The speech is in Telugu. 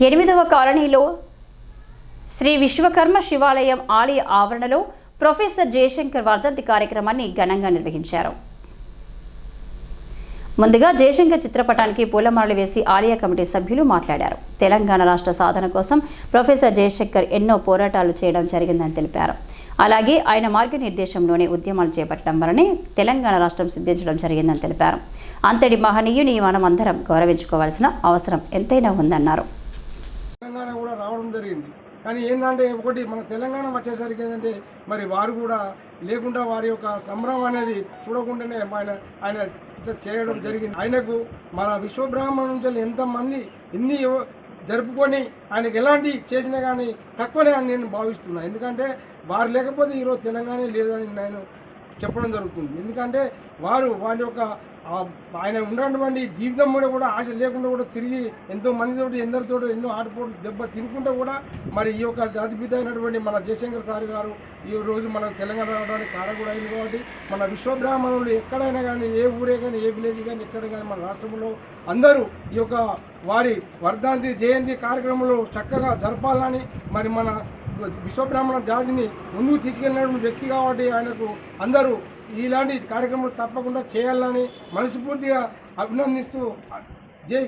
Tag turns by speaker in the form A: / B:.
A: ఎనిమిదవ కాలనీలో శ్రీ విశ్వకర్మ శివాలయం ఆలయ ఆవరణలో ప్రొఫెసర్ జయశంకర్ వర్ధంతి కార్యక్రమాన్ని ఘనంగా నిర్వహించారు. ముందుగా జయశంకర్ చిత్రపటానికి పూలమాలలు వేసి ఆలయ కమిటీ సభ్యులు మాట్లాడారు. తెలంగాణ రాష్ట్ర సాధన కోసం ప్రొఫెసర్ జయశంకర్ ఎన్నో పోరాటాలు చేయడం జరిగిందని తెలిపారు. అలాగే ఆయన మార్గనిర్దేశంలోనే ఉద్యమాలు చేపట్టడం వలనే తెలంగాణ రాష్ట్రం సిద్ధించడం జరిగిందని తెలిపారు. అంతటి మహనీయుని మనం అందరం గౌరవించుకోవాల్సిన అవసరం ఎంతైనా ఉందన్నారు.
B: తెలంగాణ కూడా రావడం జరిగింది. కానీ ఏంటంటే ఒకటి మన తెలంగాణ వచ్చేసరికి ఏంటంటే మరి వారు కూడా లేకుండా వారి యొక్క సంభ్రమం అనేది చూడకుండానే ఆయన ఆయన చేయడం జరిగింది. ఆయనకు మన విశ్వబ్రాహ్మణం నుంచి ఎంతమంది ఎన్ని జరుపుకొని ఆయనకు ఎలాంటి చేసినా కానీ తక్కువనే అని నేను భావిస్తున్నాను ఎందుకంటే వారు లేకపోతే ఈరోజు తెలంగాణ లేదని నేను చెప్పడం జరుగుతుంది. ఎందుకంటే వారు వారి యొక్క ఆయన ఉన్నటువంటి జీవితం కూడా కూడా ఆశ లేకుండా కూడా తిరిగి ఎంతో మందితో ఎందరితో ఎన్నో ఆటపోటు దెబ్బ తినుకుంటూ కూడా మరి ఈ యొక్క జాతిపిత అయినటువంటి మన జయశంకర్ సార్ గారు ఈ రోజు మన తెలంగాణ రావడానికి కారణం కూడా అయింది కాబట్టి మన విశ్వబ్రాహ్మణులు ఎక్కడైనా కానీ ఏ ఊరే కానీ ఏ విలేజ్ కానీ ఎక్కడ కానీ మన రాష్ట్రంలో అందరూ ఈ యొక్క వారి వర్ధాంతి జయంతి కార్యక్రమంలో చక్కగా జరపాలని మరి మన విశ్వబ్రాహ్మణ జాతిని ముందుకు తీసుకెళ్ళినటువంటి వ్యక్తి కాబట్టి ఆయనకు అందరూ ఇలాంటి కార్యక్రమాలు తప్పకుండా చేయాలని మనస్ఫూర్తిగా అభినందిస్తూ జై